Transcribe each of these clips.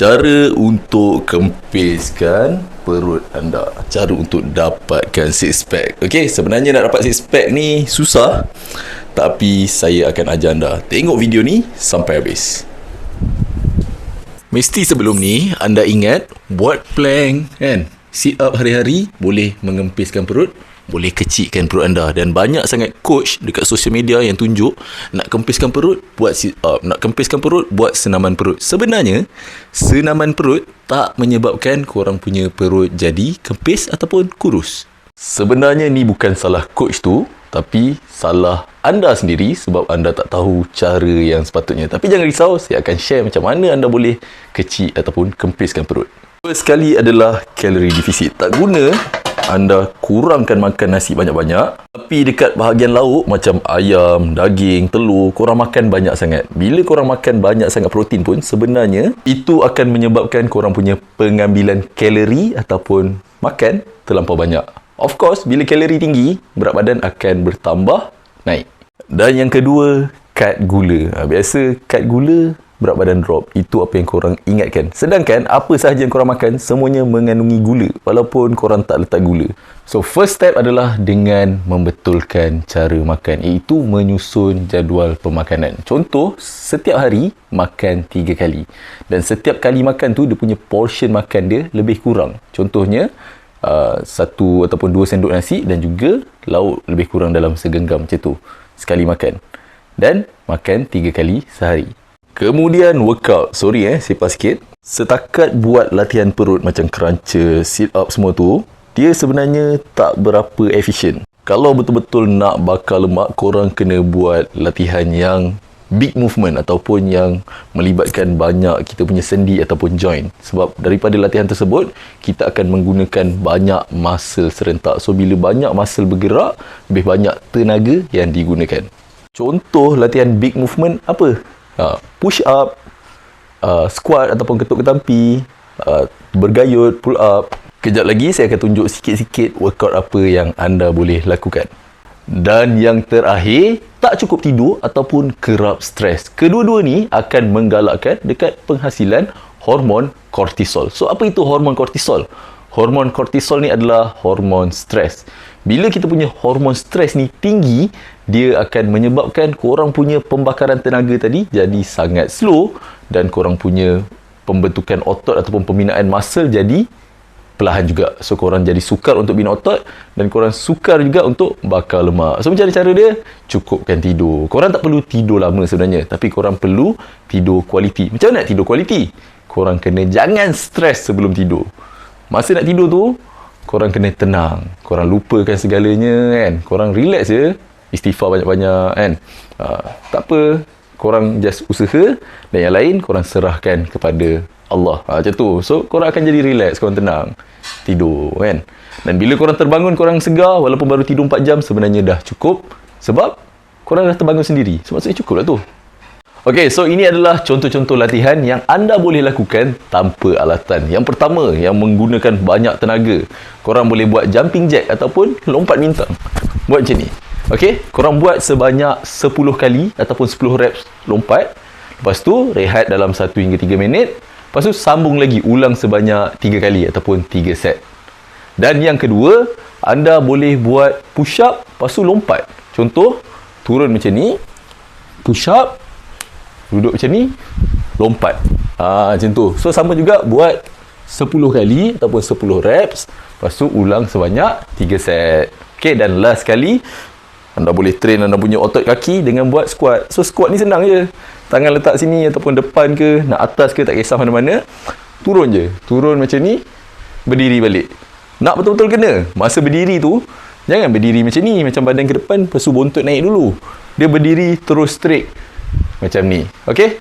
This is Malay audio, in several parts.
Cara untuk kempiskan perut anda. Cara untuk dapatkan six pack. Okay, sebenarnya nak dapat six pack ni susah. Tapi saya akan ajar anda. Tengok video ni sampai habis. Mesti sebelum ni anda ingat Buat plank kan? Sit up hari-hari boleh mengempiskan perut boleh kecilkan perut anda. Dan banyak sangat coach dekat social media yang tunjuk nak kempiskan perut buat sit up nak kempiskan perut buat senaman perut. Sebenarnya senaman perut tak menyebabkan korang punya perut jadi kempis ataupun kurus. Sebenarnya ni bukan salah coach tu tapi salah anda sendiri sebab anda tak tahu cara yang sepatutnya. Tapi jangan risau saya akan share macam mana anda boleh kecil ataupun kempiskan perut. First sekali adalah calorie deficit. Tak guna anda kurangkan makan nasi banyak-banyak tapi dekat bahagian lauk macam ayam, daging, telur korang makan banyak sangat. Bila korang makan banyak sangat protein pun sebenarnya itu akan menyebabkan korang punya pengambilan kalori ataupun makan terlampau banyak. Of course, bila kalori tinggi, berat badan akan bertambah naik. Dan yang kedua, cut gula. Ha, biasa cut gula berat badan drop. Itu apa yang korang ingatkan. Sedangkan apa sahaja yang korang makan semuanya mengandungi gula walaupun korang tak letak gula. So first step adalah dengan membetulkan cara makan iaitu menyusun jadual pemakanan. Contoh setiap hari makan 3 kali. Dan setiap kali makan tu dia punya portion makan dia lebih kurang. Contohnya uh, satu ataupun dua sendok nasi dan juga lauk lebih kurang dalam segenggam macam tu sekali makan. Dan makan 3 kali sehari. Kemudian workout. Sorry eh, sipas sikit. Setakat buat latihan perut macam cruncher, sit up semua tu, dia sebenarnya tak berapa efisien. Kalau betul-betul nak bakar lemak, korang kena buat latihan yang big movement ataupun yang melibatkan banyak kita punya sendi ataupun joint. Sebab daripada latihan tersebut, kita akan menggunakan banyak muscle serentak. So, bila banyak muscle bergerak, lebih banyak tenaga yang digunakan. Contoh latihan big movement apa? Uh, push up, uh, squat ataupun ketuk ketampi, uh, bergayut, pull up. Kejap lagi saya akan tunjuk sikit-sikit workout apa yang anda boleh lakukan. Dan yang terakhir, tak cukup tidur ataupun kerap stres. Kedua-dua ni akan menggalakkan dekat penghasilan hormon kortisol. So apa itu hormon kortisol? Hormon kortisol ni adalah hormon stres. Bila kita punya hormon stres ni tinggi, dia akan menyebabkan korang punya pembakaran tenaga tadi jadi sangat slow dan korang punya pembentukan otot ataupun pembinaan muscle jadi perlahan juga. So korang jadi sukar untuk bina otot dan korang sukar juga untuk bakar lemak. So macam cara dia? Cukupkan tidur. Korang tak perlu tidur lama sebenarnya tapi korang perlu tidur kualiti. Macam mana nak tidur kualiti? Korang kena jangan stres sebelum tidur. Masa nak tidur tu, korang kena tenang. Korang lupakan segalanya kan. Korang relax je. Istighfar banyak-banyak kan? Uh, tak apa. Korang just usaha. Dan yang lain korang serahkan kepada Allah. Ha, macam tu. So korang akan jadi relax. Korang tenang. Tidur kan? Dan bila korang terbangun korang segar. Walaupun baru tidur 4 jam sebenarnya dah cukup. Sebab korang dah terbangun sendiri. So maksudnya cukup lah tu Ok, so ini adalah contoh-contoh latihan yang anda boleh lakukan tanpa alatan. Yang pertama, yang menggunakan banyak tenaga. Korang boleh buat jumping jack ataupun lompat bintang. Buat macam ni. Okey, korang buat sebanyak 10 kali ataupun 10 reps lompat. Lepas tu rehat dalam 1 hingga 3 minit. Lepas tu sambung lagi ulang sebanyak 3 kali ataupun 3 set. Dan yang kedua, anda boleh buat push up lepas tu lompat. Contoh, turun macam ni, push up, duduk macam ni, lompat. Ha, macam tu. So sama juga buat 10 kali ataupun 10 reps. Lepas tu ulang sebanyak 3 set. Okay, dan last kali anda boleh train anda punya otot kaki dengan buat squat. So squat ni senang je. Tangan letak sini ataupun depan ke, nak atas ke tak kisah mana-mana. Turun je. Turun macam ni, berdiri balik. Nak betul-betul kena. Masa berdiri tu, jangan berdiri macam ni, macam badan ke depan, lepas tu bontot naik dulu. Dia berdiri terus straight. Macam ni. Okay?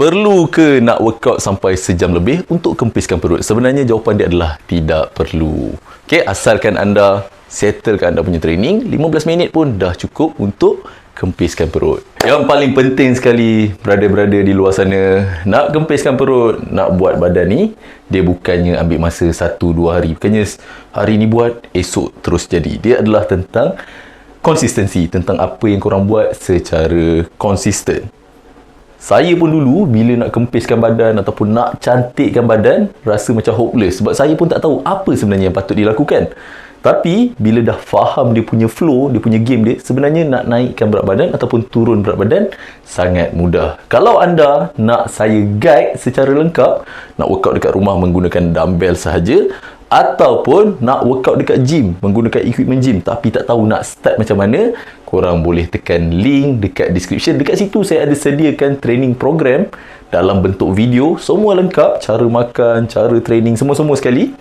Perlu ke nak workout sampai sejam lebih untuk kempiskan perut? Sebenarnya jawapan dia adalah tidak perlu. Okay, asalkan anda settlekan anda punya training 15 minit pun dah cukup untuk kempiskan perut yang paling penting sekali brother-brother di luar sana nak kempiskan perut nak buat badan ni dia bukannya ambil masa 1-2 hari bukannya hari ni buat esok terus jadi dia adalah tentang konsistensi tentang apa yang korang buat secara konsisten Saya pun dulu bila nak kempiskan badan ataupun nak cantikkan badan rasa macam hopeless sebab saya pun tak tahu apa sebenarnya yang patut dilakukan. Tapi bila dah faham dia punya flow, dia punya game dia, sebenarnya nak naikkan berat badan ataupun turun berat badan sangat mudah. Kalau anda nak saya guide secara lengkap, nak workout dekat rumah menggunakan dumbbell sahaja ataupun nak workout dekat gym menggunakan equipment gym. Tapi tak tahu nak start macam mana korang boleh tekan link dekat description. Dekat situ saya ada sediakan training program dalam bentuk video semua lengkap. Cara makan cara training semua-semua sekali.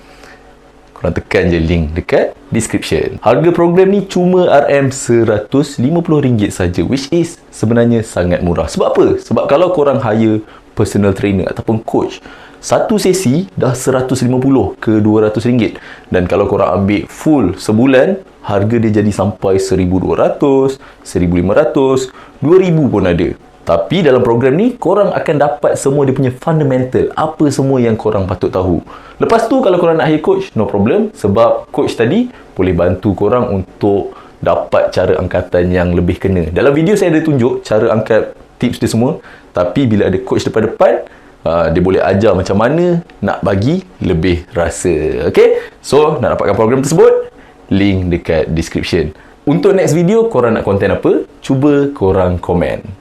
Korang tekan je link dekat description. Harga program ni cuma RM150 saja which is sebenarnya sangat murah. Sebab apa? sebab kalau korang hire personal trainer ataupun coach satu sesi dah 150 ke 200 ringgit. Dan kalau korang ambil full sebulan harga dia jadi sampai 1200 1500 2000 pun ada. Tapi dalam program ni korang akan dapat semua dia punya fundamental apa semua yang korang patut tahu. Lepas tu kalau korang nak hire coach no problem. Sebab coach tadi boleh bantu korang untuk dapat cara angkatan yang lebih kena. Dalam video saya ada tunjuk cara angkat tips dia semua. Tapi bila ada coach depan depan Uh, dia boleh ajar macam mana nak bagi lebih rasa. Okay? So, nak dapatkan program tersebut, link dekat description. Untuk next video, korang nak konten apa? Cuba korang komen.